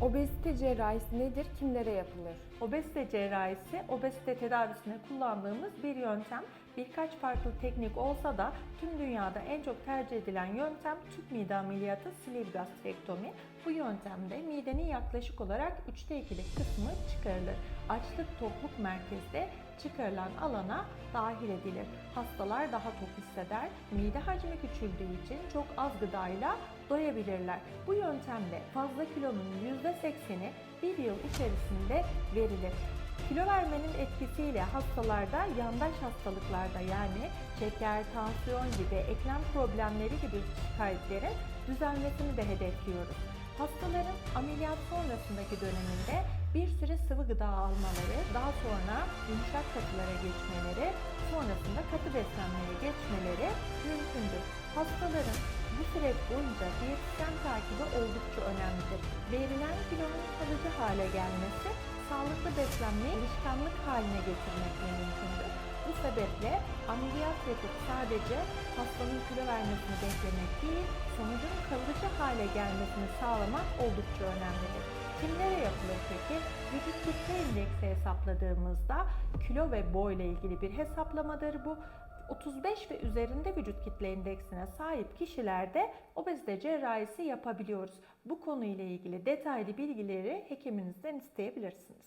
Obezite cerrahisi nedir? Kimlere yapılır? Obezite cerrahisi, obezite tedavisinde kullandığımız bir yöntem. Birkaç farklı teknik olsa da tüm dünyada en çok tercih edilen yöntem tüp mide ameliyatı sleeve gastrektomi. Bu yöntemde midenin yaklaşık olarak 3'te 2'lik kısmı çıkarılır. Açlık tokluk merkezde çıkarılan alana dahil edilir. Hastalar daha tok hisseder. Mide hacmi küçüldüğü için çok az gıdayla doyabilirler. Bu yöntemde fazla kilonun %80'i bir yıl içerisinde verilir. Kilo vermenin etkisiyle hastalarda yandaş hastalıklarda yani şeker, tansiyon gibi eklem problemleri gibi şikayetlerin düzelmesini de hedefliyoruz. Hastaların ameliyat sonrasındaki döneminde bir süre sıvı gıda almaları, daha sonra yumuşak katılara geçmeleri, sonrasında katı beslenmeye geçmeleri mümkündür. Hastaların bu süreç boyunca diyetisyen takibi oldukça önemlidir. Verilen kilonun kalıcı hale gelmesi, sağlıklı beslenmeyi alışkanlık haline getirmekle mümkündür. Bu sebeple ameliyat yapıp sadece hastanın kilo vermesini beklemek değil, sonucun kalıcı hale gelmesini sağlamak oldukça önemlidir. Kimlere yapılır peki? Vücut kitle indeksi hesapladığımızda kilo ve boy ile ilgili bir hesaplamadır bu. 35 ve üzerinde vücut kitle indeksine sahip kişilerde obezite cerrahisi yapabiliyoruz. Bu konuyla ilgili detaylı bilgileri hekiminizden isteyebilirsiniz.